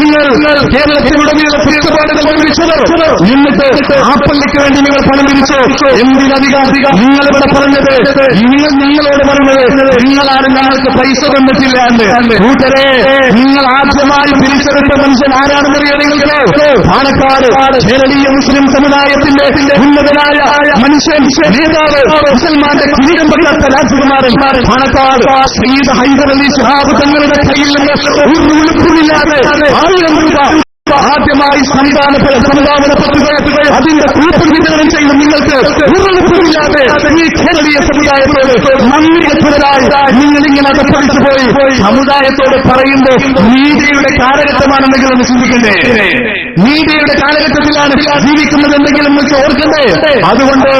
നിങ്ങൾ കേരളത്തിലുടനീളം കുറ്റപാടുകൾ പിരിച്ചവർ എന്നിട്ട് വേണ്ടി നിങ്ങൾ പണം പിരിച്ചു? എന്തിനധികം നിങ്ങൾ ഇവിടെ പറഞ്ഞത്? നിങ്ങൾ ഞങ്ങളോട് പറഞ്ഞത് നിങ്ങളാണ് ഞങ്ങൾക്ക് പൈസ തന്നിട്ടില്ല എന്ന്. കൂട്ടരെ നിങ്ങൾ ആദ്യമായി പിരിച്ചെടുത്ത മനുഷ്യൻ ആരാണെന്നറിയോ നിങ്ങൾക്ക്? പാലക്കാട് കേരളീയ മുസ്ലിം സമുദായത്തിന്റെ ഉന്നതനായ മനുഷ്യൻ നേതാവ് മുസൽമാന്റെ കിരീടം പറ്റാത്ത രാജകുമാരൻ. പാലക്കാട് സയ്യിദ് ഹൈദർ അലി ശഹാബ് തങ്ങളുടെ കയ്യിൽ നിന്ന് ഒരു ഉളുപ്പുമില്ലാതെ آدی سنگان پہ നിങ്ങൾക്ക് ഈ സമുദായത്തോട് നിങ്ങൾ ഇങ്ങനെ പോയി സമുദായത്തോട് പറയുമ്പോൾ നീതിയുടെ കാലഘട്ടമാണെന്നെങ്കിൽ ഒന്ന് ചിന്തിക്കണ്ടേ? നീതിയുടെ കാലഘട്ടത്തിലാണ് ജീവിക്കുന്നത് എന്തെങ്കിലും നിങ്ങൾക്ക് ഓർക്കണ്ടേ? അതുകൊണ്ട്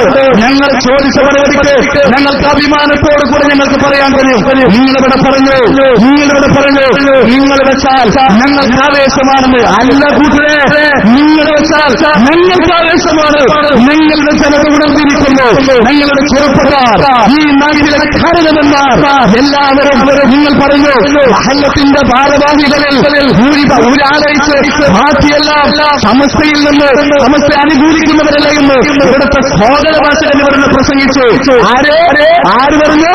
ഞങ്ങൾ ചോദിച്ച മറുപടിക്ക് ഞങ്ങൾക്ക് അഭിമാനത്തോട് കൂടെ ഞങ്ങൾക്ക് പറയാൻ കഴിയും. നിങ്ങളിവിടെ പറഞ്ഞു നിങ്ങളിവിടെ പറഞ്ഞു നിങ്ങൾ വെച്ചാൽ ഞങ്ങൾക്ക് ആവേശമാണെന്ന്. അല്ല കൂട്ടരെ വെച്ചാൽ ഞങ്ങൾക്ക് ആവേശമാണ്. ഞങ്ങളുടെ ജനത ഉണർന്നിരിക്കുന്നു ഞങ്ങളുടെ ചെറുപ്പക്കാർ ഈ നാട്ടിലെ കാരണമെന്നാ എല്ലാവരും നിങ്ങൾ പറഞ്ഞു മഹല്ലത്തിന്റെ ഭാരവാഹികളിൽ ഒരാളയച്ച് ബാക്കിയെല്ലാം സമസ്തയിൽ നിന്ന് സമസ്ത അനുകൂലിക്കുന്നവരല്ല എന്ന് ഇവിടുത്തെ സോദര ഭാഷകൻ പറഞ്ഞ് പ്രസംഗിച്ചു. ആര്? ആര്? പറഞ്ഞു?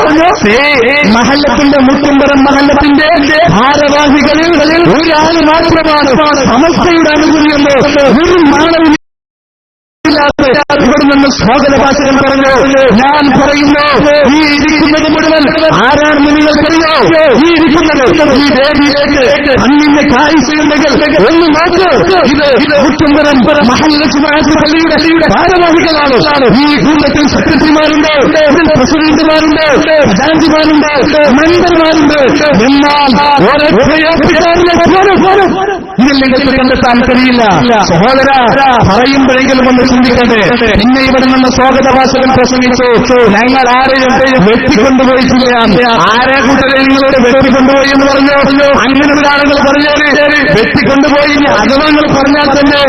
മഹല്ലത്തിന്റെ മുത്തുമ്പരം മഹല്ലത്തിന്റെ ഭാരവാഹികളിൽ ഒരാൾ മാത്രമാണ് സമസ്തയുടെ അനുകൂലിയെന്ന് ഒരു നാളെ ഇവിടെ നിന്ന് സ്വാഗത ഭാഷകൻ പറഞ്ഞു ഞാൻ പറയുന്നു ഈ ഇരിക്കുന്നത് മുഴുവൻ ആരാണെന്ന് നിങ്ങൾക്കറിയോ ഈ ഇരിക്കുന്നത് ഈ വേദിയിലേക്ക് അന്നിന്റെ കാഴ്ചയുണ്ടെങ്കിൽ ഒന്ന് നോക്ക് ഇത് മുറ്റുംബരം മഹല്ലച്ചുമാറ്റ് പള്ളിയുടെ ഭാരവാഹികളാണ് ഈ കൂട്ടത്തിൽ സെക്രട്ടറിമാരുണ്ട് പ്രസിഡന്റുമാരുണ്ട് ഖജാൻജിമാരുണ്ട് മെമ്പർമാരുണ്ട് എന്നാൽ ഓരോ പോലും പോലും നിങ്ങൾക്ക് കണ്ടെത്താൻ കഴിയില്ല സഹോദര പറയുമ്പോഴെങ്കിലും ഒന്ന് ചിന്തിക്കട്ടെ. പിന്നെ ഇവിടെ നിന്ന് സ്വാഗത ഭാഷകൻ പ്രസംഗിച്ചു ഞങ്ങൾ ആരെയും വെട്ടിക്കൊണ്ടുപോയിട്ടില്ല. ആരെ കൂട്ടരെ നിങ്ങളോട് വെട്ടിക്കൊണ്ടുപോയി എന്ന് പറഞ്ഞു? അങ്ങനെ ഒരാളുകൾ പറഞ്ഞു? പറഞ്ഞാൽ വെട്ടിക്കൊണ്ടുപോയി. അഥവാ നിങ്ങൾ പറഞ്ഞാൽ തന്നെ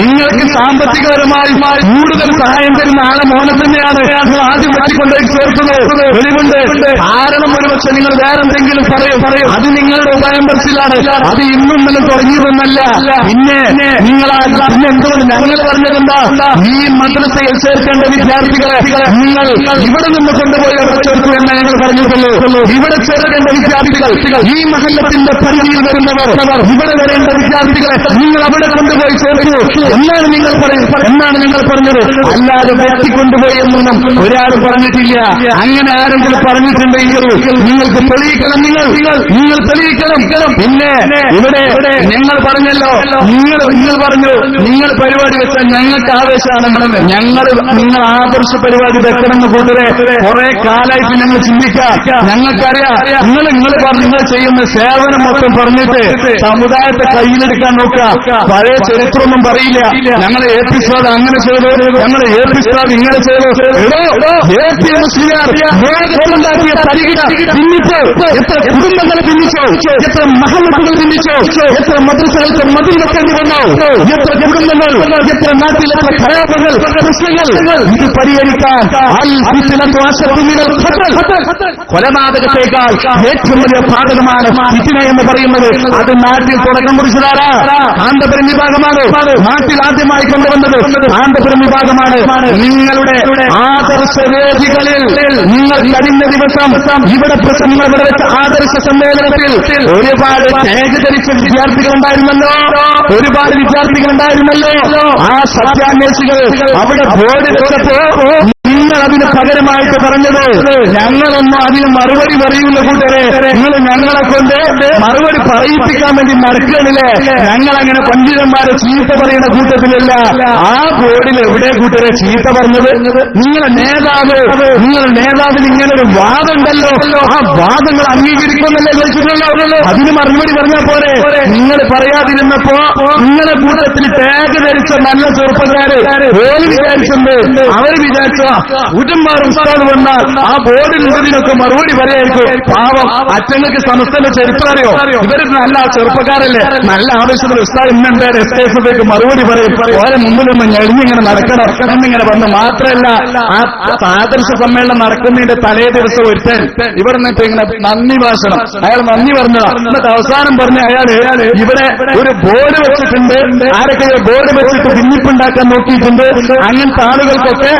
നിങ്ങൾക്ക് സാമ്പത്തികപരമായി കൂടുതൽ സഹായം തരുന്ന ആളെ മോനെ തന്നെയാണ്. ആദ്യം വെട്ടിക്കൊണ്ടുപോയി ചേർക്കുന്നത് വെളിവുണ്ട്. കാരണം ഒരുപക്ഷെ നിങ്ങൾ വേറെന്തെങ്കിലും പറയും. പറയും. അത് നിങ്ങളുടെ ഉപായം പറച്ചിലാണ് അത് ഇന്നും ഇന്നലെ തുടങ്ങിയതെന്നല്ല പിന്നെ നിങ്ങൾ എന്തുകൊണ്ട് ഞങ്ങൾ പറഞ്ഞതെന്താ ഈ മദ്രസയിൽ ചേർക്കേണ്ട വിദ്യാർത്ഥികളെ നിങ്ങൾ ഇവിടെ നിന്ന് കൊണ്ടുപോയി അവിടെ ചേർക്കൂ എന്ന് ഞങ്ങൾ പറഞ്ഞിട്ടുള്ളൂ. ഇവിടെ ചേർക്കേണ്ട വിദ്യാർത്ഥികൾ ഈ മഹല്ലത്തിന്റെ പരിധിയിൽ വരുന്നവർ ഇവിടെ വരേണ്ട വിദ്യാർത്ഥികളെ നിങ്ങൾ അവിടെ കൊണ്ടുപോയി ചേർക്കൂ എന്നാണ് നിങ്ങൾ പറയുന്നത് എന്നാണ് നിങ്ങൾ പറഞ്ഞത്? അല്ലാതെ വെട്ടിക്കൊണ്ടുപോയി എന്നൊന്നും ഒരാൾ പറഞ്ഞിട്ടില്ല. അങ്ങനെ ആരെങ്കിലും പറഞ്ഞിട്ടുണ്ടെങ്കിൽ നിങ്ങൾക്ക് തെളിയിക്കണം നിങ്ങൾ. നിങ്ങൾ തെളിയിക്കണം. പിന്നെ ഇവിടെ ഞങ്ങൾ പറഞ്ഞല്ലോ. നിങ്ങൾ നിങ്ങൾ പറഞ്ഞു. നിങ്ങൾ പരിപാടി വെച്ചാൽ ഞങ്ങൾക്ക് ആവേശമാണ് ഞങ്ങൾ നിങ്ങൾ ആദർശ പരിപാടി വെക്കണമെന്ന് കൂട്ടരെ കുറെ കാലമായിട്ട് ഞങ്ങൾ ചിന്തിക്കാം. ഞങ്ങൾക്കറിയാം നിങ്ങൾ നിങ്ങൾ നിങ്ങൾ ചെയ്യുന്ന സേവനം മൊത്തം പറഞ്ഞിട്ട് സമുദായത്തെ കയ്യിലെടുക്കാൻ നോക്കുക. പഴയ ചരിത്രമൊന്നും പറയില്ല. ഞങ്ങൾ എ പി സാദ് അങ്ങനെ ചെയ്തു. ഞങ്ങൾ എ പി സാദ് ഇങ്ങനെ ചെയ്തു എത്ര കുടുംബങ്ങളെ ഭിന്നിച്ചോ. എത്ര മഹല്ലത്തുകൾ ഭിന്നിച്ചോ. എത്ര മദ്രസകൾക്ക് മതിൽ വെക്കേണ്ടി വന്നോ. എത്ര കുടുംബങ്ങൾ എത്ര നാട്ടിൽ എത്ര കലാപങ്ങൾ പ്രശ്നങ്ങൾ ഇത് പരിഹരിക്കാൻ. കൊലപാതകത്തേക്കാൾ ഏറ്റവും വലിയ പാതകമാണ് ഇതിനെ എന്ന് പറയുന്നത്. അത് നാട്ടിൽ തുടക്കം കുറിച്ചതാരാ? ആന്തപുരം വിഭാഗമാണ്. നാട്ടിൽ ആദ്യമായി കൊണ്ടുവന്നത് ആന്തപുരം വിഭാഗമാണ്. നിങ്ങളുടെ ആദർശ വേദികളിൽ നിങ്ങൾ കഴിഞ്ഞ ദിവസം ഇവിടെ പ്രസംഗം ഇവിടെ വെച്ച ആദർശ സമ്മേളനത്തിൽ ഒരുപാട് ടാഗ് ധരിച്ച വിദ്യാർത്ഥികൾ ഉണ്ടായിരുന്നല്ലോ. ഒരുപാട് വിദ്യാർത്ഥികൾ ഉണ്ടായിരുന്നല്ലോ. ആ സത്യാന്വേഷികൾ അവിടെ ബോർഡ് നിങ്ങൾ അതിന് പകരമായിട്ട് പറഞ്ഞത് ഞങ്ങളൊന്നും അതിന് മറുപടി പറയുന്ന കൂട്ടരെ. നിങ്ങൾ ഞങ്ങളെ കൊണ്ട് മറുപടി പറയിപ്പിക്കാൻ വേണ്ടി നടക്കണില്ലേ ഞങ്ങൾ അങ്ങനെ പണ്ഡിതന്മാരെ ചീത്ത പറയുന്ന കൂട്ടത്തിലല്ല. ആ ബോർഡിൽ എവിടെ കൂട്ടരെ ചീത്ത പറഞ്ഞത്? നിങ്ങളെ നേതാവ് നിങ്ങളുടെ നേതാവിന് ഇങ്ങനെ ഒരു വാദമുണ്ടല്ലോ. ആ വാദങ്ങൾ അംഗീകരിക്കുമെന്നല്ലേ ചോദിച്ചിട്ടുണ്ടാവുന്നല്ലോ അതിന് മറുപടി പറഞ്ഞാൽ പോരെ. നിങ്ങൾ പറയാതിരുന്നപ്പോ നിങ്ങളെ കൂട്ടത്തിൽ ടാഗ് ധരിച്ച നല്ല ചെറുപ്പക്കാര് ഓൽ വിചാരിച്ചിട്ടുണ്ട് അവർ വിചാരിച്ചു ഉടന്മാരും ഉസ്താദ് വന്നാൽ ആ ബോർഡിൽ ഉള്ളതിനൊക്കെ മറുപടി പറയായിരിക്കും. പാവം അച്ഛങ്ങൾക്ക് സമസ്തന്റെ ചരിത്രം അറിയോ? ഇവർ നല്ല ചെറുപ്പക്കാരല്ലേ? നല്ല ആവശ്യത്തിൽ ഉസ്താദ് ഇന്നെന്താ എസ് കെ എഫ് ഐക്ക് മറുപടി പറയും. ഓരോ നിന്ന് ഞെളിഞ്ഞിങ്ങനെ നടക്കണം. എന്നിങ്ങനെ വന്ന് മാത്രമല്ല ആ ആദർശ സമ്മേളനം നടക്കുന്നതിന്റെ തലേ ദിവസം ഒരുത്തൻ ഇവിടെ നിന്നിട്ട് ഇങ്ങനെ നന്ദി ഭാഷണം. അയാൾ നന്ദി പറഞ്ഞതാ. എന്നിട്ട് അവസാനം പറഞ്ഞ അയാൾ ഇവിടെ ഒരു ബോർഡ് വെച്ചിട്ടുണ്ട്. ആരൊക്കെ ബോർഡ് വെച്ചിട്ട് ഭിന്നിപ്പുണ്ടാക്കാൻ നോക്കിയിട്ടുണ്ട്. അങ്ങനത്തെ ആളുകൾക്കൊക്കെ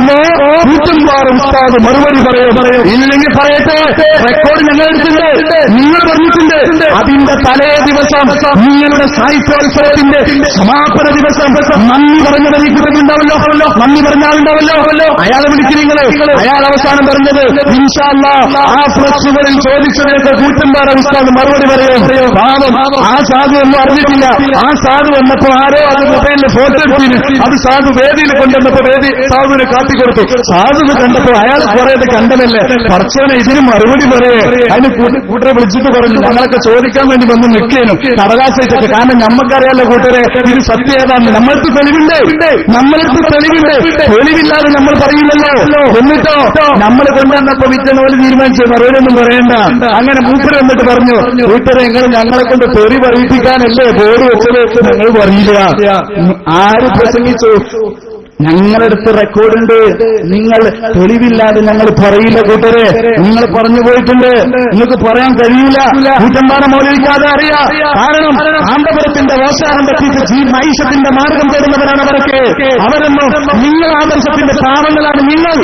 ഇൻഷാ അല്ലാ കൂട്ടുംപാറും ഉസ്താദ് മറുപടി പറയോ പറയോ ഇല്ലെങ്കിൽ പറയട്ടെ? റെക്കോർഡ് ഞങ്ങൾ എടുത്തിട്ടുണ്ട്. നിങ്ങൾ പറഞ്ഞിട്ടുണ്ട് അതിന്റെ തലേ ദിവസം നിങ്ങളുടെ സാഹിത്യോത്സവത്തിന്റെ സമാപന ദിവസം നന്ദി പറഞ്ഞത് കൂട്ടത്തിലുണ്ടാവല്ലോ നന്ദി പറഞ്ഞ ആളുണ്ടാവല്ലോ അയാളെ വിളിക്കുന്നീങ്ങളെ അയാൾ അവസാനം പറഞ്ഞത് ഇൻഷാല്ല ആ പ്രശ്നങ്ങളിൽ ചോദിച്ചതിനൊക്കെ കൂട്ടുംപാറ ഉസ്താദ് മറുപടി പറയും. പാവം ആ സാധു ഒന്നും അറിഞ്ഞിട്ടില്ല. ആ സാധു വന്നപ്പോ ആരോ അത് മൊബൈലിൽ ഫോട്ടോ എടുത്തിന്. അത് സാധു വേദിയിൽ കൊണ്ടുവന്നപ്പോ വേദി സാധുവിനെ കാട്ടിക്കൊടുത്തു. സാധു കണ്ടപ്പോ അയാൾ കുറെ കണ്ടതല്ലേ? പറച്ചവനെ ഇതിന് മറുപടി പറയേ. അതിന് കൂട്ട- കൂട്ടരെ വിളിച്ചിട്ട് പറഞ്ഞു. ഞങ്ങളൊക്കെ ചോദിക്കാൻ വേണ്ടി വന്ന് നിൽക്കാനും. അവകാശിച്ചൊക്കെ കാരണം നമ്മക്കറിയാലോ കൂട്ടരെ ഇത് സത്യം ഏതാണ് നമ്മൾക്ക് തെളിവുണ്ട് നമ്മൾക്ക് തെളിവുണ്ട് തെളിവില്ലാതെ നമ്മൾ പറയില്ലല്ലോ. എന്നിട്ടോ? നമ്മൾ കൊണ്ടുവന്നപ്പോ വിറ്റനോൽ തീരുമാനിച്ചു. മറുപടിയൊന്നും പറയണ്ട. അങ്ങനെ മൂപ്പര് വന്നിട്ട് പറഞ്ഞു കൂട്ടരെ നിങ്ങൾ ഞങ്ങളെ കൊണ്ട് തെറി പറയിപ്പിക്കാനല്ലേ ബോർഡ് വെച്ചത്? നിങ്ങൾ പറയില്ല. ആര് പ്രസംഗിച്ചു? ഞങ്ങളുടെ അടുത്ത് റെക്കോർഡുണ്ട്. നിങ്ങൾ തെളിവില്ലാതെ ഞങ്ങൾ പറയില്ല കൂട്ടരെ. നിങ്ങൾ പറഞ്ഞു പോയിട്ടുണ്ട്. നിങ്ങൾക്ക് പറയാൻ കഴിയില്ല. കൂറ്റമ്പാറ മൗലിക്കാതെ അറിയാം. കാരണം ആന്തപുരത്തിന്റെ ഓശാനം പറ്റിയിട്ട് ജീ മൈഷത്തിന്റെ മാർഗം തേടുന്നവരാണ് അവരൊക്കെ. അവരൊന്നും നിങ്ങൾ ആദർശത്തിന്റെ പാവങ്ങളാണ് നിങ്ങൾ.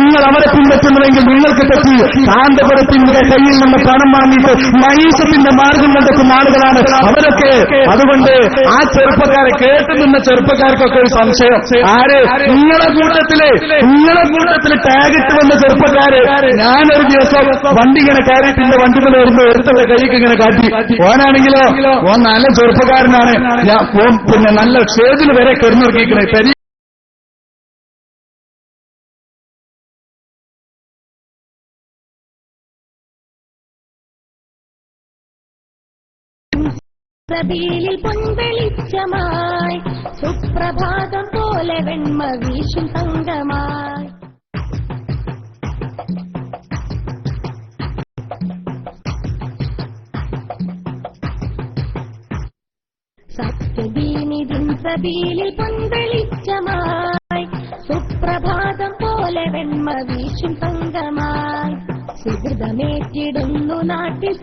നിങ്ങൾ അവരെ പിൻപറ്റുന്നുവെങ്കിൽ നിങ്ങൾക്ക് തെറ്റി. കാന്തപുരത്തിന്റെ കയ്യിൽ നിന്ന് പണം വാങ്ങിയിട്ട് മൈഷത്തിന്റെ മാർഗം കണ്ടെത്തുന്ന ആളുകളാണ് അവരൊക്കെ. അതുകൊണ്ട് ആ ചെറുപ്പക്കാരെ കേട്ടു നിന്ന ചെറുപ്പക്കാർക്കൊക്കെ ഒരു സംശയം. ആര്? നിങ്ങളെ കൂട്ടത്തിൽ നിങ്ങളെ കൂട്ടത്തിൽ ടാഗിട്ട് വന്ന ചെറുപ്പക്കാര് ഞാനൊരു ദിവസം വണ്ടി ഇങ്ങനെ കയറിയിട്ടുണ്ട് വണ്ടി കൊണ്ട് വരുമ്പോ എടുത്തുള്ള കൈക്ക് ഇങ്ങനെ കാട്ടി. ഓനാണെങ്കിലോ ഓൻ നല്ല ചെറുപ്പക്കാരനാണ്. ഞാൻ പിന്നെ നല്ല സ്റ്റേജിൽ വരെ കിടന്നിറക്കിക്കണേ തരി സബീലിൽ പൊൻവെളിച്ചമായി. സുപ്രഭാതം പോലെ വെണ്മ വീശും തങ്കമായി. സത്യദീനിതിൻ സബീലിൽ പൊൻവെളിച്ചമായി. സുപ്രഭാതം പോലെ വെണ്മ വീശും തങ്കമായി. സുഹൃതമേറ്റിടുന്നു നാട്ടിൽ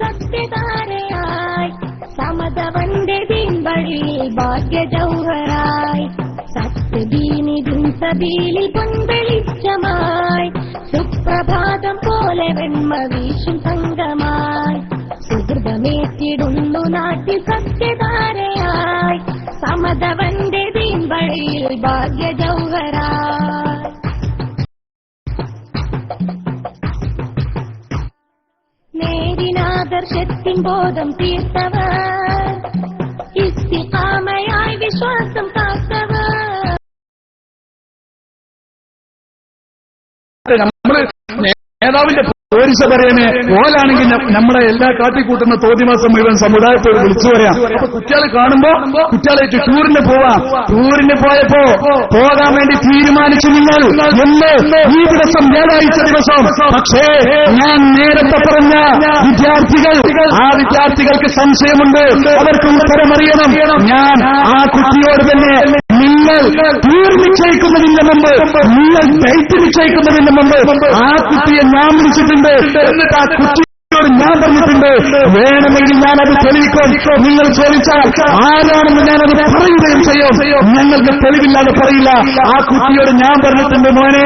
സത്യധാരയായി സമതവന്റെ ദീൻവഴിയിൽ ഭാഗ്യജൗഹരായി സത്യദീനിതിൻ സബീലിൽ പൊൻവെളിച്ചമായി. സുപ്രഭാതം പോലെ വെണ്മ വീശും തങ്കമായി സുഹൃതമേറ്റിടുന്നു നാട്ടിൽ സത്യധാരയായി. സമതവന്റെ ദീൻവഴിയിൽ ഭാഗ്യജൗഹരായി നേരിനാദർശത്തിൻ ബോധം തീർത്തവർ ഇസ്തിഹാമയായി വിശ്വാസം കാത്തവർ നമ്മൾ നേതാവിന്റെ പോലീസ് പറയണേ. ഓലാണെങ്കിൽ നമ്മുടെ എല്ലാ കാട്ടിക്കൂട്ടുന്ന തോതിമാസം മുഴുവൻ സമുദായത്തോട് വിളിച്ചു പറയാം. അപ്പൊ കുട്ടികളെ കാണുമ്പോ കുട്ടികളായിട്ട് ടൂറിന് പോവാം. ടൂറിന് പോയപ്പോ പോകാൻ വേണ്ടി തീരുമാനിച്ചു നിങ്ങൾ. എന്ന് ഈ ദിവസം വ്യാഴാഴ്ച ദിവസം. പക്ഷേ ഞാൻ നേരത്തെ പറഞ്ഞ വിദ്യാർത്ഥികൾ ആ വിദ്യാർത്ഥികൾക്ക് സംശയമുണ്ട്. അവർക്ക് ഉത്തരമറിയണം. ഞാൻ ആ കുട്ടിയോട് തന്നെ നിങ്ങൾ ടൂർ നിശ്ചയിക്കുന്നതിന് മുമ്പ് നിങ്ങൾ ഡേറ്റ് നിശ്ചയിക്കുന്നതിന് മുമ്പ് ആ കുട്ടിയെ ഞാൻ വിളിച്ചിട്ടുണ്ട്. എന്നിട്ട് ആ കുട്ടി ഞാൻ പറഞ്ഞിട്ടുണ്ട് വേണമെങ്കിൽ ഞാനത് തെളിയിക്കും. നിങ്ങൾ ചോദിച്ചാൽ ആരാണെന്ന് ഞാനത് പറയുകയും ചെയ്യും. ഞങ്ങൾക്ക് തെളിവില്ലാതെ പറയില്ല. ആ കുട്ടിയോട് ഞാൻ പറഞ്ഞിട്ടുണ്ട് മോനെ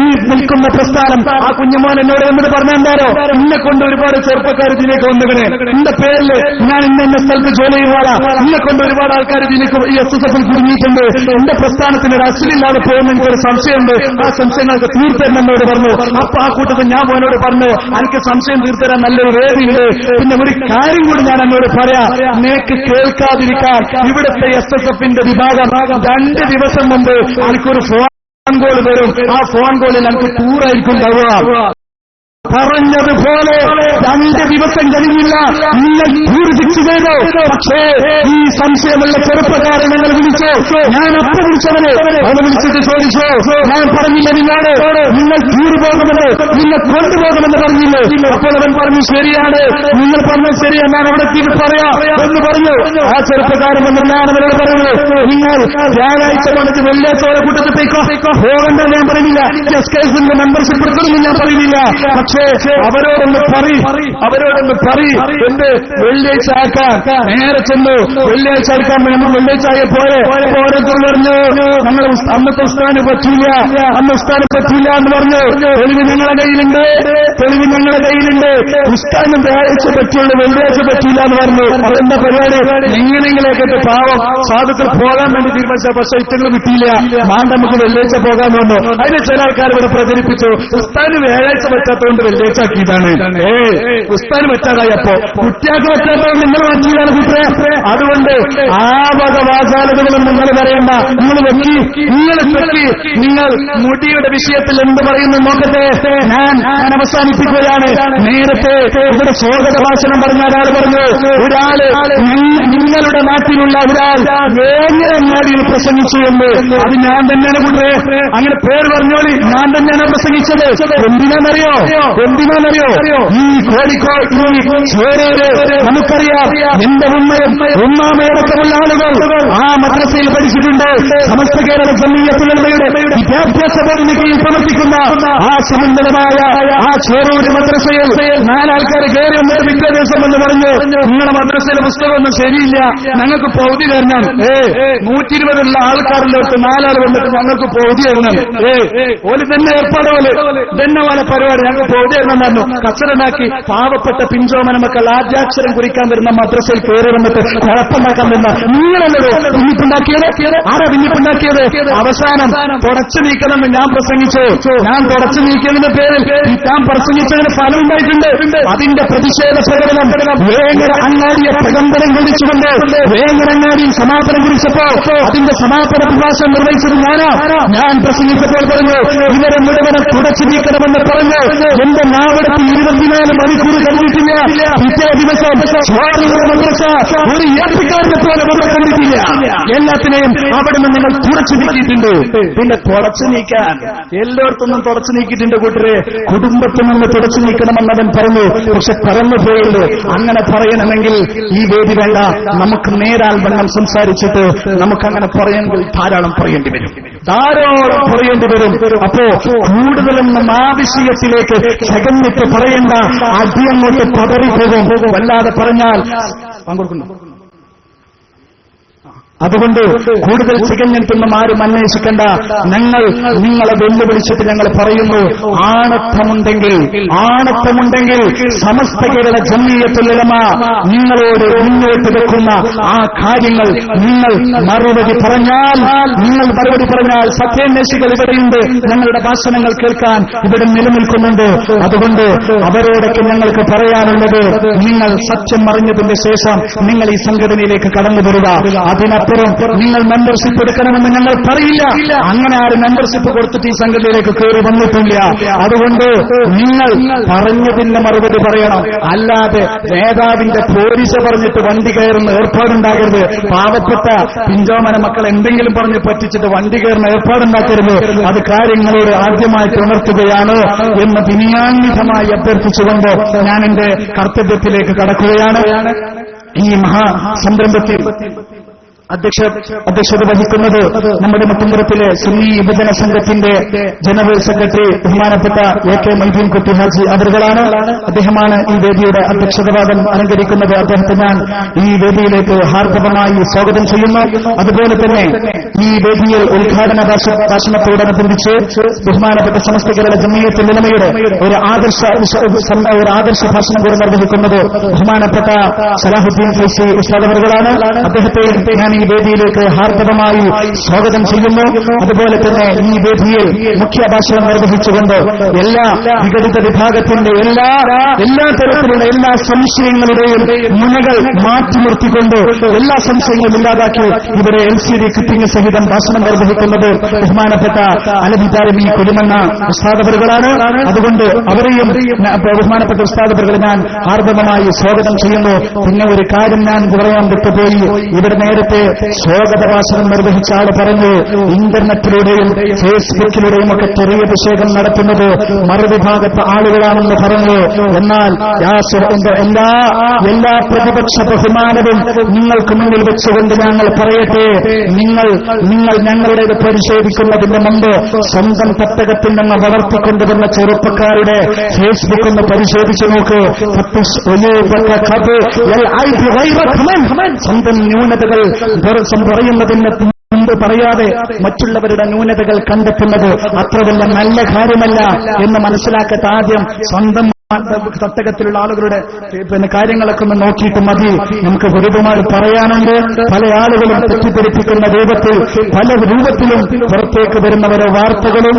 ഈ നിൽക്കുന്ന പ്രസ്ഥാനം ആ കുഞ്ഞുമോൻ എന്നോട് എന്നത് പറഞ്ഞെന്താരോ എന്നെ കൊണ്ട് ഒരുപാട് ചെറുപ്പക്കാർ ഇതിലേക്ക് വന്നുകണേ എന്റെ പേരിൽ ഞാൻ ഇന്ന എന്നെ സ്ഥലത്ത് ജോലി ചെയ്യുവാടാ എന്നെ കൊണ്ട് ഒരുപാട് ആൾക്കാർ ഇതിലേക്ക് ഈ എസ് എസ് എഫിൽ കുടുങ്ങിയിട്ടുണ്ട്. എന്റെ പ്രസ്ഥാനത്തിന് ഒരു അസിലില്ലാതെ പോകുന്ന എനിക്കൊരു സംശയമുണ്ട്. ആ സംശയങ്ങൾക്ക് തീർത്തെന്നോട് പറഞ്ഞു. അപ്പൊ ആ കൂട്ടത്തിൽ ഞാൻ മോനോട് പറഞ്ഞു എനിക്ക് സംശയം തീർത്തരാൻ നല്ലൊരു വേദിയുണ്ട്. പിന്നെ ഒരു കാര്യം കൂടി ഞാൻ എന്നോട് പറയാ. നിനക്ക് കേൾക്കാതിരിക്കാൻ ഇവിടുത്തെ എസ് എസ് എഫിന്റെ വിഭാഗം രണ്ട് ദിവസം മുമ്പ് എനിക്കൊരു ഫോൺ കോൾ വരും. ആ ഫോൺ കോളിൽ നമുക്ക് ടൂറായിരിക്കും ഉണ്ടാവുക. പറഞ്ഞതുപോലെ രണ്ട് ദിവസം കഴിഞ്ഞില്ല. നിങ്ങൾ ഭൂരിപ്പിച്ചു ചെയ്തു പക്ഷേ ഈ സംശയമുള്ള ചെറുപ്പക്കാരെ നിങ്ങൾ വിളിച്ചു. ഞാൻ അപ്പ വിളിച്ചവന്. അവനെ വിളിച്ചിട്ട് ചോദിച്ചു ഞാൻ പറഞ്ഞില്ല നിങ്ങളോട് നിങ്ങൾ ടൂർ പോകുമെന്ന് നിങ്ങൾ കൊണ്ടുപോകുമെന്ന് പറഞ്ഞില്ലേ? അപ്പോൾ അവൻ പറഞ്ഞു ശരിയാണ്. നിങ്ങൾ പറഞ്ഞത് ശരിയാണ് ഞാൻ അവിടെ എത്തിയിട്ട് പറയാം. എന്ന് പറഞ്ഞു. ആ ചെറുപ്പക്കാരൻ വന്ന് ഞാൻ അവരോട് പറഞ്ഞു നിങ്ങൾ വ്യാഴാഴ്ച വന്നിട്ട് വെള്ളിയാഴ്ച കൂട്ടത്തിൽ പോയിക്കോ. പോകണ്ട ഞാൻ പറയുന്നില്ല. മെമ്പർഷിപ്പ് എടുക്കണമെന്ന് ഞാൻ പറയുന്നില്ല. പക്ഷേ അവരോടൊന്ന് പറി അവരോടൊന്ന് പറി എന്ത്? വെള്ളിയാഴ്ച ആക്കാൻ നേരെ ചെന്നു. വെള്ളിയാഴ്ച ആക്കാൻ നമ്മൾ വെള്ളിയാഴ്ച ആയ പോലെ ഓരോരുത്തർ പറഞ്ഞു നമ്മൾ അന്നത്തെ ഉസ്താന് പറ്റില്ല അന്ന് ഉസ്താന് പറ്റില്ല എന്ന് പറഞ്ഞു. തെളിവ് ഞങ്ങളുടെ കയ്യിലുണ്ട്. തെളിവ് ഞങ്ങളുടെ കയ്യിലുണ്ട്. ഉസ്താന് വ്യാഴാഴ്ച പറ്റുള്ളൂ വെള്ളിയാഴ്ച പറ്റില്ല എന്ന് പറഞ്ഞു. അതെന്താ പരിപാടി? എങ്ങനെങ്കിലൊക്കെ പാവം സാധുക്കൾ പോകാൻ വേണ്ടി തീരുമാനിച്ച പക്ഷെ ഇത്തങ്ങൾ കിട്ടിയില്ല. മാണ്ട നമുക്ക് വെള്ളിയാഴ്ച പോകാൻ വന്നു അതിന് ചില ആൾക്കാർ ഇവിടെ പ്രചരിപ്പിച്ചു. ഉസ്താന് വ്യാഴാഴ്ച പറ്റാത്തതുകൊണ്ട് വെള്ളിയാഴ്ച ആക്കിയതാണ് ഏ ഉസ്താൻ വെച്ചാതായപ്പോ കുട്ടിയാക്ക് നിങ്ങൾ മാറ്റിയതാണ് കുട്ടിയെ അതുകൊണ്ട് ആ വക വാചാലതകളും നിങ്ങൾ പറയണ്ട നിങ്ങൾ വെക്കി നിങ്ങൾ വെക്കി. നിങ്ങൾ മുടിയുടെ വിഷയത്തിൽ എന്ത് പറയുന്നു നോക്കട്ടെ. ഞാൻ ഞാൻ അവസാനിപ്പിക്കുകയാണ്. നേരത്തെ ഇവിടെ സ്വാഗത ഭാഷണം പറഞ്ഞ ഒരാൾ പറഞ്ഞു. ഒരാൾ നിങ്ങളുടെ നാട്ടിലുള്ള ഒരാൾ വേങ്ങരങ്ങാടിയിൽ പ്രസംഗിച്ചു എന്ന്. അത് ഞാൻ തന്നെയാണ് കുട്ടിയെ അങ്ങനെ പേര് പറഞ്ഞോളി. ഞാൻ തന്നെയാണ് പ്രസംഗിച്ചത്. എന്തിനാണെന്നറിയോ? എന്തിനാണെന്നറിയോ? ഈ കോഴിക്കോട് നമുക്കറിയാം എന്റെ ഉമ്മയും ഉമ്മാമയടക്കമുള്ള ആളുകൾ ആ മദ്രസയിൽ പഠിച്ചിട്ടുണ്ട്. സമസ്ത കേരള ജമീയത്തുലമയുടെ വിദ്യാഭ്യാസ ബോർഡിന് കീഴിൽ പ്രവർത്തിക്കുന്ന ആ സമന്തരമായ ആ ചേരൂര് മദ്രസയിൽ നാലാൾക്കാർ കയറി വന്നൊരു വിദ്യാഭ്യാസം എന്ന് പറഞ്ഞു നിങ്ങളുടെ മദ്രസയിലെ പുസ്തകമൊന്നും ശരിയില്ല. ഞങ്ങൾക്ക് പൗതി തരണം. ഏ നൂറ്റി ഇരുപതുള്ള ആൾക്കാരിലോട്ട് നാലാൾ വന്നിട്ട് ഞങ്ങൾക്ക് പൗതി തരണം. ഏ ഓൽ തന്നെ ഏർപ്പാട് പോലെ തന്നെ പോലെ പരിപാടി ഞങ്ങൾക്ക് തരണം പറഞ്ഞു കച്ചറുണ്ടാക്കി പാവപ്പെട്ട പിഞ്ചോമന മക്കൾ ആദ്യാക്ഷരം കുറിക്കാൻ വരുന്ന മദ്രസയിൽ കയറി വന്നിട്ട് കുഴപ്പമുണ്ടാക്കാൻ വരുന്ന നിങ്ങളല്ലോ ഭിന്നിപ്പുണ്ടാക്കിയത് ആരാ ഭിന്നിപ്പുണ്ടാക്കിയത് അവസാനം തുടച്ചു നീക്കണം ഞാൻ പ്രസംഗിച്ചു. ഞാൻ തുടച്ചു നീക്കിയതിന്റെ പേരിൽ ഞാൻ പ്രസംഗിച്ചതിന് ഫലം ഉണ്ടായിട്ടുണ്ട്. അതിന്റെ പ്രതിഷേധ പ്രകടനം വേങ്ങര അങ്ങാടിയെ പ്രകമ്പനം കുറിച്ചുകൊണ്ട് വേങ്ങര അങ്ങാടി സമാപനം കുറിച്ചപ്പോ അതിന്റെ സമാപന പ്രഭാഷണം നിർവഹിച്ചത് ഞാനാ. ഞാൻ പ്രസംഗിച്ചപ്പോൾ പറഞ്ഞു ഇവരെ മുഴുവനും തുടച്ചു നീക്കണമെന്ന് പറഞ്ഞു. എന്റെ നാവെടുത്ത് ഇരുപത്തിനാല് മണിക്കൂർ കണ്ടിട്ടില്ല പിറ്റേ ദിവസം മദ്രസ ഒരു ഏർപ്പിക്കാരനെ പോലെ നമ്മൾ കണ്ടിട്ടില്ല. എല്ലാത്തിനെയും അവിടെ നിന്ന് നിങ്ങൾ തുടച്ചു നീക്കിയിട്ടുണ്ട്. പിന്നെ തുടച്ചു നീക്കാൻ. എല്ലായിടത്തുനിന്നും തുടച്ചു നീക്കിയിട്ടുണ്ട് കൂട്ടരെ. കുടുംബത്തിൽ നിന്ന് തുടച്ചു നീക്കണമെന്ന് അവൻ പറഞ്ഞു. പക്ഷെ പറഞ്ഞു പോയില്ലേ? അങ്ങനെ പറയണമെങ്കിൽ ഈ വേദി വേണ്ട. നമുക്ക് നേരാൽ വണ്ണം സംസാരിച്ചിട്ട് നമുക്ക് അങ്ങനെ പറയെങ്കിൽ ധാരാളം പറയേണ്ടി വരും. ധാരാളം പറയേണ്ടി വരും. അപ്പോ കൂടുതലൊന്നും ആ വിഷയത്തിലേക്ക് ചകന്നിട്ട് പറയേണ്ട അടിയങ്ങോട്ട് പതറിപ്പോകും. വല്ലാതെ പറഞ്ഞാൽ പങ്കെടുക്കുന്നു. അതുകൊണ്ട് കൂടുതൽ ചികഞ്ഞിട്ടൊന്നും ആരും അന്വേഷിക്കേണ്ട. ഞങ്ങൾ നിങ്ങളെ വെല്ലുവിളിച്ചിട്ട് ഞങ്ങൾ പറയുന്നു ആണത്തമുണ്ടെങ്കിൽ ആണത്തമുണ്ടെങ്കിൽ സമസ്ത കേരള ജമീയത്തുലമ നിങ്ങളോട് മുന്നോട്ട് വെക്കുന്ന ആ കാര്യങ്ങൾ നിങ്ങൾ മറുപടി പറഞ്ഞാൽ നിങ്ങൾ മറുപടി പറഞ്ഞാൽ സത്യാന്വേഷികൾ ഇവിടെയുണ്ട്. ഞങ്ങളുടെ ഭാഷണങ്ങൾ കേൾക്കാൻ ഇവിടെ നിലനിൽക്കുന്നുണ്ട്. അതുകൊണ്ട് അവരോടൊക്കെ ഞങ്ങൾക്ക് പറയാനുള്ളത് നിങ്ങൾ സത്യം അറിഞ്ഞതിന്റെ ശേഷം നിങ്ങൾ ഈ സംഘടനയിലേക്ക് കടന്നു വരിക. അതിനപ്പുറം നിങ്ങൾ മെമ്പർഷിപ്പ് എടുക്കണമെന്ന് ഞങ്ങൾ പറയില്ല. അങ്ങനെ ആരും മെമ്പർഷിപ്പ് കൊടുത്തിട്ട് ഈ സംഘടനയിലേക്ക് കയറി വന്നിട്ടില്ല. അതുകൊണ്ട് നിങ്ങൾ പറഞ്ഞതിന്റെ മറുപടി പറയണം. അല്ലാതെ നേതാവിന്റെ പോലീസ് പറഞ്ഞിട്ട് വണ്ടി കയറുന്ന ഏർപ്പാടുണ്ടാകരുത് പാവപ്പെട്ട പിഞ്ചോമന മക്കൾ എന്തെങ്കിലും പറഞ്ഞ് പറ്റിച്ചിട്ട് വണ്ടി കയറുന്ന ഏർപ്പാടുണ്ടാക്കരുത്. അത് കാര്യങ്ങളോട് ആദ്യമായിട്ട് ഉണർത്തുകയാണ് എന്ന് വിനിയാന്വിതമായി അഭ്യർത്ഥിച്ചുകൊണ്ട് ഞാൻ എന്റെ കർത്തവ്യത്തിലേക്ക് കടക്കുകയാണ്. ഈ മഹാസംരംഭത്തിൽ അധ്യക്ഷ അധ്യക്ഷത വഹിക്കുന്നത് നമ്മുടെ മുട്ടുമ്പുറത്തിലെ സുന്നി യുവജന സംഘത്തിന്റെ ജനറൽ സെക്രട്ടറി ബഹുമാനപ്പെട്ട എ കെ മൈദീൻ കുട്ടി ഹാജി അവരുകളാണ്. അദ്ദേഹമാണ് ഈ വേദിയുടെ അധ്യക്ഷതവാദം അലങ്കരിക്കുന്നത്. അദ്ദേഹത്തെ ഞാൻ ഈ വേദിയിലേക്ക് ഹാർദവമായി സ്വാഗതം ചെയ്യുന്നു. അതുപോലെ തന്നെ ഈ വേദിയിൽ ഉദ്ഘാടന ഭാഷ- ഭാഷണത്തോടനുബന്ധിച്ച് ബഹുമാനപ്പെട്ട സമസ്ത കേരള ജമീയത്തിൽ നിലമയുടെ ഒരു ആദർശ ഒരു ആദർശ ഭാഷണം കൂടെ നിർവഹിക്കുന്നത് ബഹുമാനപ്പെട്ട സലാഹുദ്ദീൻ ഫൈസി ഉസ്താദ് അവരുകളാണ്. അദ്ദേഹത്തെ ഞാൻ ഈ ഈ വേദിയിലേക്ക് ഹാർദവമായി സ്വാഗതം ചെയ്യുന്നു. അതുപോലെ തന്നെ ഈ വേദിയിൽ മുഖ്യ ഭാഷണം നിർവഹിച്ചുകൊണ്ട് എല്ലാ വിഘടിത വിഭാഗത്തിന്റെ എല്ലാ എല്ലാ തരത്തിലുള്ള എല്ലാ സംശയങ്ങളുടെയും മുനകൾ മാറ്റി നിർത്തിക്കൊണ്ട് എല്ലാ സംശയങ്ങളും ഇല്ലാതാക്കി ഇവരെ എൽ സി ഡി കിട്ടിങ് സഹിതം ഭാഷണം നിർവഹിക്കുന്നത് ബഹുമാനപ്പെട്ട അലബിദാരമി കുരുമണ്ണ ഉസ്താദവറുകളാണ് അതുകൊണ്ട് അവരെയും ബഹുമാനപ്പെട്ട ഉസ്താദവറുകളെ ഞാൻ ഹാർദവമായി സ്വാഗതം ചെയ്യുന്നു. പിന്നെ ഒരു കാര്യം ഞാൻ പറയാൻ വിട്ടുപോയി. ഇവിടെ നേരത്തെ സ്വാഗത ഭാഷണം നിർവഹിച്ച ആൾ പറഞ്ഞു ഇന്റർനെറ്റിലൂടെയും ഫേസ്ബുക്കിലൂടെയും ഒക്കെ ചെറിയ അഭിഷേകം നടത്തുന്നത് മറുവിഭാഗത്തെ ആളുകളാണെന്ന് പറഞ്ഞു എന്നാൽ എല്ലാ എല്ലാ പ്രതിപക്ഷ ബഹുമാനവും നിങ്ങൾക്ക് മുന്നിൽ വെച്ചുകൊണ്ട് ഞങ്ങൾ പറയട്ടെ നിങ്ങൾ നിങ്ങൾ ഞങ്ങളുടേത് പരിശോധിക്കുന്നതിന് മുമ്പ് സ്വന്തം തട്ടകത്തിൽ നിന്ന് വളർത്തിക്കൊണ്ടുവന്ന ചെറുപ്പക്കാരുടെ ഫേസ്ബുക്ക് ഒന്ന് പരിശോധിച്ചു നോക്ക്. സ്വന്തം ന്യൂനതകൾ പറയുന്നതിന് പറയാതെ മറ്റുള്ളവരുടെ ന്യൂനതകൾ കണ്ടെത്തുന്നത് അത്ര വലിയ നല്ല കാര്യമല്ല എന്ന് മനസ്സിലാക്കട്ടെ ആദ്യം സ്വന്തം തട്ടകത്തിലുള്ള ആളുകളുടെ പിന്നെ കാര്യങ്ങളൊക്കെ ഒന്ന് നോക്കിയിട്ട് മതി. നമുക്ക് ഒരുപാട് പറയാനുണ്ട് പല ആളുകളും തെറ്റിദ്ധരിപ്പിക്കുന്ന രൂപത്തിൽ പല രൂപത്തിലും പുറത്തേക്ക് വരുന്ന ഓരോ വാർത്തകളും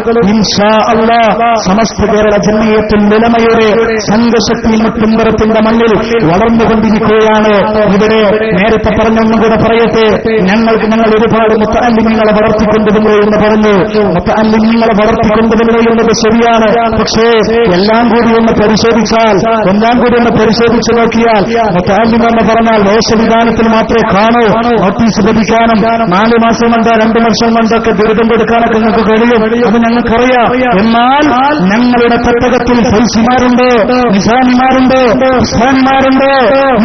സമസ്ത കേരള ജനീയത്തിൽ നിലമയുടെ സംഘശക്തി മുട്ടുംപുറത്തിന്റെ മണ്ണിൽ വളർന്നുകൊണ്ടിരിക്കുകയാണ്. ഇവിടെ നേരത്തെ പറഞ്ഞൊന്നും കൂടെ പറയട്ടെ. ഞങ്ങൾക്ക് ഞങ്ങൾ ഒരുപാട് മുത്തല്ലിങ്ങളെ വളർത്തിക്കൊണ്ടുവന്നു എന്ന് പറഞ്ഞു. മുത്തല്ലിങ്ങളെ വളർത്തിക്കൊണ്ടുവന്നു എന്നത് ശരിയാണ്. പക്ഷേ എല്ലാം കൂടി ഒന്ന് പരിശോധിച്ചാൽ ഒന്നാം കൂടി ഒന്ന് പരിശോധിച്ചു നോക്കിയാൽ മുത്തല്ലിം എന്ന് പറഞ്ഞാൽ വേഷവിധാനത്തിൽ മാത്രമേ കാണൂ. നോട്ടീസ് ലഭിക്കാനും നാല് മാസം കൊണ്ടോ രണ്ട് വർഷം കൊണ്ടൊക്കെ ദുരിതം കൊടുക്കാനൊക്കെ നിങ്ങൾക്ക് കഴിയും. അത് ഞങ്ങൾക്കറിയാം. എന്നാൽ ഞങ്ങളുടെ പെട്ടകത്തിൽ ഫൈസിമാരുണ്ട്? നിസാനിമാരുണ്ട് ഉസ്മാനിമാരുണ്ട്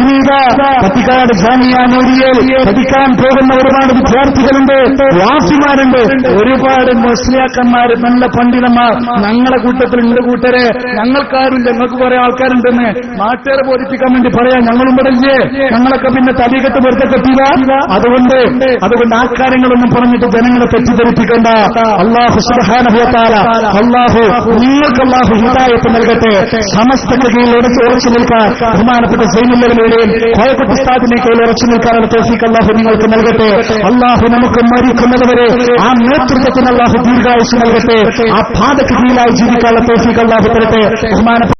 ഇനിതാ പത്തിക്കാട് ജാമിയ നൂരിയൽ പഠിക്കാൻ പോകുന്ന ഒരുപാട് വിദ്യാർത്ഥികളുണ്ട് വാസിമാരുണ്ട്. ഒരുപാട് മുസ്ലിയാക്കന്മാർ നല്ല പണ്ഡിതന്മാർ. ഞങ്ങളുടെ കൂട്ടത്തിൽ ഉണ്ട് കൂട്ടരെ. ഞങ്ങൾക്കാരുമില്ല. ഞങ്ങൾക്ക് കുറെ ആൾക്കാരുണ്ടെന്ന് നാട്ടുകാരെ ബോധിപ്പിക്കാൻ വേണ്ടി പറയാം. ഞങ്ങളും ഇവിടെ ഇല്ലേ ഞങ്ങളൊക്കെ പിന്നെ തലീകത്ത് വെറുതെ അതുകൊണ്ട് അതുകൊണ്ട് ആ കാര്യങ്ങളൊന്നും പറഞ്ഞിട്ട് ജനങ്ങളെ തെറ്റിദ്ധരിപ്പിക്കണ്ട. അള്ളാഹു സുബാനുഭവത്താല അള്ളാഹു നിങ്ങൾക്ക് അള്ളാഹു ഹിതായത്ത് നൽകട്ടെ. സമസ്തക്ക് കീഴിൽ ഉറച്ചു ഉറച്ചു നിൽക്കാൻ ബഹുമാനപ്പെട്ട സൈനികരുടെയും കോയക്കുട്ടി സ്ഥാപന കീഴിൽ ഉറച്ചു നിൽക്കാനുള്ള തോഫിക്ക് അള്ളാഹു നിങ്ങൾക്ക് നൽകട്ടെ. അള്ളാഹു നമുക്ക് മരിക്കുന്നതുവരെ ആ നേതൃത്വത്തിന് അള്ളാഹു ദീർഘായുസ് നൽകട്ടെ. ആ പാതക്ക് ജീവിക്കാനുള്ള തോഫിക്ക് അള്ളാഹു തരട്ടെ. ബഹുമാനപ്പെട്ട